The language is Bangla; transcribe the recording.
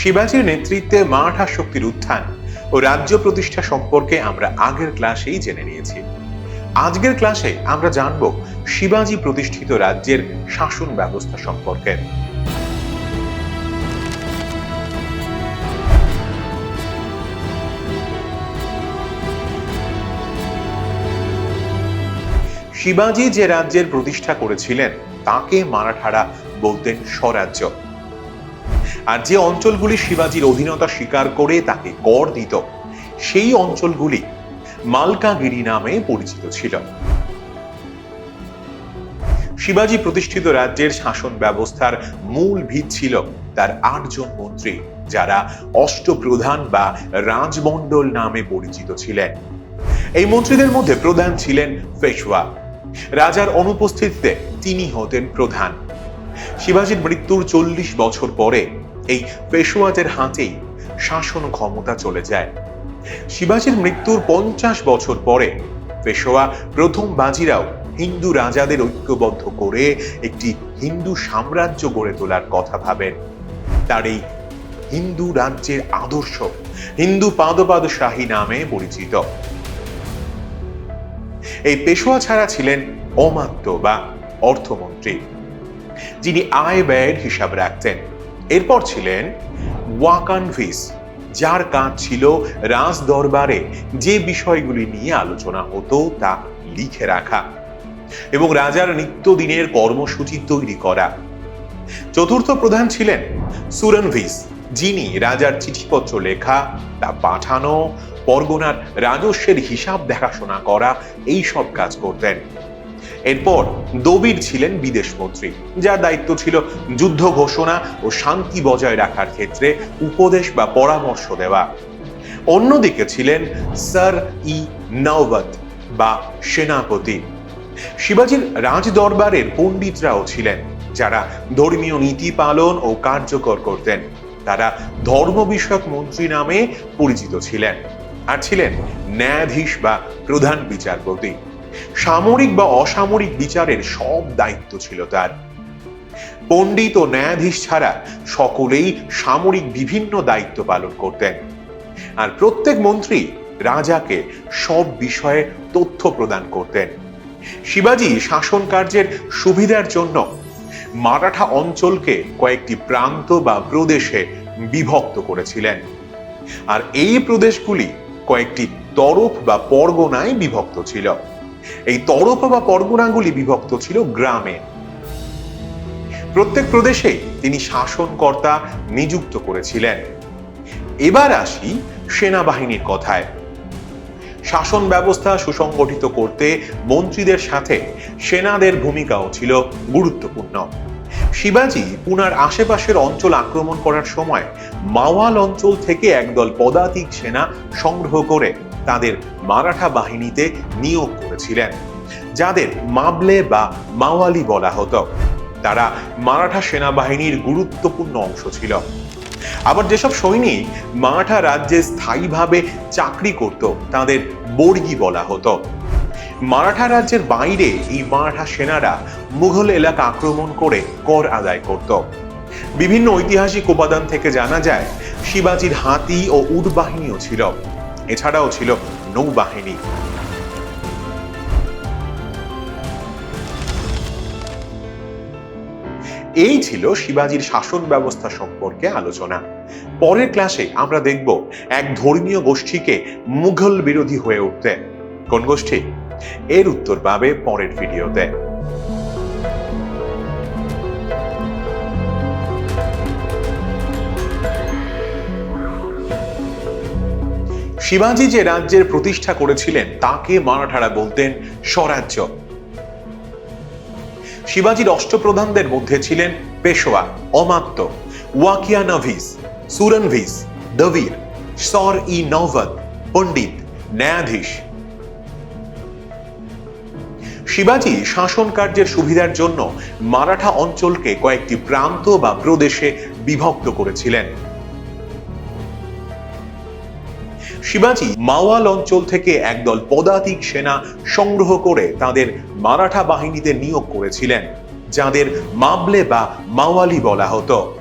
শিবাজির নেতৃত্বে মারাঠা শক্তির উত্থান ও রাজ্য প্রতিষ্ঠা সম্পর্কে আমরা আগের ক্লাসেই জেনে নিয়েছি। আজকের ক্লাসে আমরা জানব শিবাজি প্রতিষ্ঠিত রাজ্যের শাসন ব্যবস্থা সম্পর্কে। শিবাজি যে রাজ্যের প্রতিষ্ঠা করেছিলেন, তাকে মারাঠারা বলতেন স্বরাজ্য। আর যে অঞ্চলগুলি শিবাজির অধীনতা স্বীকার করে তাকে কর দিত, সেই অঞ্চলগুলি মালকাগিরি নামে পরিচিত ছিল। শিবাজি প্রতিষ্ঠিত রাজ্যের শাসন ব্যবস্থার মূল ভিত ছিল তার আটজন মন্ত্রী, যারা অষ্টপ্রধান বা রাজমণ্ডল নামে পরিচিত ছিলেন। এই মন্ত্রীদের মধ্যে প্রধান ছিলেন পেশওয়া। রাজার অনুপস্থিতিতে তিনি হতেন প্রধান। শিবাজির মৃত্যুর চল্লিশ বছর পরে এই পেশোয়াদের হাতেই শাসন ক্ষমতা চলে যায়। শিবাজির মৃত্যুর পঞ্চাশ বছর পরে পেশোয়া প্রথম বাজিরাও হিন্দু রাজাদের ঐক্যবদ্ধ করে একটি হিন্দু সাম্রাজ্য গড়ে তোলার কথা ভাবেন। তার এই হিন্দু রাজ্যের আদর্শ হিন্দু পাদপাদ শাহী নামে পরিচিত। এই পেশোয়া ছাড়া ছিলেন অমাত্য বা অর্থমন্ত্রী, যিনি আয় ব্যয়ের হিসাব রাখতেন। এরপর ছিলেন ওয়াকানভিস, যার কাজ ছিল রাজ দরবারে যে বিষয়গুলি নিয়ে আলোচনা হতো তা লিখে রাখা এবং রাজার নিত্যদিনের কর্মসূচি তৈরি করা। চতুর্থ প্রধান ছিলেন সুরনভিস, যিনি রাজার চিঠিপত্র লেখা, তা পাঠানো, পরগনার রাজস্বের হিসাব দেখাশোনা করা এই সব কাজ করতেন। এরপর দবির ছিলেন বিদেশ মন্ত্রী যার দায়িত্ব ছিল যুদ্ধ ঘোষণা ও শান্তি বজায় রাখার ক্ষেত্রে উপদেশ বা পরামর্শ দেওয়া। অন্যদিকে ছিলেন স্যার ই নওবত বা সেনাপতি। শিবাজির রাজ দরবারের পণ্ডিতরাও ছিলেন, যারা ধর্মীয় নীতি পালন ও কার্যকর করতেন। তারা ধর্ম বিষয়ক মন্ত্রী নামে পরিচিত ছিলেন, আর ছিলেন ন্যায়াধীশ বা প্রধান বিচারপতি। সামরিক বা অসামরিক বিচারের সব দায়িত্ব ছিল তার। পণ্ডিত ও ন্যায়াধীশ ছাড়া সকলেই সামরিক বিভিন্ন দায়িত্ব পালন করতেন। আর প্রত্যেক মন্ত্রী রাজাকে সব বিষয়ে তথ্য প্রদান করতেন। শিবাজি শাসন কার্যের সুবিধার জন্য মারাঠা অঞ্চলকে কয়েকটি প্রান্ত বা প্রদেশে বিভক্ত করেছিলেন। আর এই প্রদেশগুলি কয়েকটি তরফ বা পরগনায় বিভক্ত ছিল। এই তরফ বা পরগনাগুলি বিভক্ত ছিল গ্রামে। প্রত্যেক প্রদেশে তিনি শাসনকর্তা নিযুক্ত করেছিলেন। এবার আসি সেনাবাহিনীর কথায়। শাসন ব্যবস্থা সুসংগঠিত করতে মন্ত্রীদের সাথে সেনাদের ভূমিকাও ছিল গুরুত্বপূর্ণ। শিবাজি পুনার আশেপাশের অঞ্চল আক্রমণ করার সময় মাওয়াল অঞ্চল থেকে একদল পদাতিক সেনা সংগ্রহ করে তাদের মারাঠা বাহিনীতে নিয়োগ করেছিলেন, যাদের মাবলে বা মাওয়ালি বলা হতো। তারা মারাঠা সেনাবাহিনীর গুরুত্বপূর্ণ অংশ ছিল। আবার যেসব সৈনিক মারাঠা রাজ্যে স্থায়ীভাবে চাকরি করত, তাদের বর্গি বলা হতো। মারাঠা রাজ্যের বাইরে এই মারাঠা সেনারা মুঘল এলাকা আক্রমণ করে কর আদায় করত। বিভিন্ন ঐতিহাসিক উপাদান থেকে জানা যায়, শিবাজির হাতি ও উট বাহিনীও ছিল। এছাড়াও ছিল নৌবাহিনী। এই ছিল শিবাজির শাসন ব্যবস্থা সম্পর্কে আলোচনা। পরের ক্লাসে আমরা দেখব এক ধর্মীয় গোষ্ঠীকে মুঘল বিরোধী হয়ে উঠতে। কোন গোষ্ঠী? এর উত্তর পাবে পরের ভিডিওতে। শিবাজি যে রাজ্যের প্রতিষ্ঠা করেছিলেন, তাকে মারাঠারা বলতেন স্বরাজ্য। শিবাজির অষ্টপ্রধানদের মধ্যে ছিলেন পেশোয়া, অমাত্য ওয়াকিয়ানভিস সুরনভিস, দবির, সর ই নৌবত পণ্ডিত, ন্যায়াধীশ। শিবাজি শাসন কার্যের সুবিধার জন্য মারাঠা অঞ্চলকে কয়েকটি প্রান্ত বা প্রদেশে বিভক্ত করেছিলেন। শিবাজি মাওয়াল অঞ্চল থেকে একদল পদাতিক সেনা সংগ্রহ করে তাদের মারাঠা বাহিনীতে নিয়োগ করেছিলেন, যাদের মাবলে বা মাওয়ালি বলা হতো।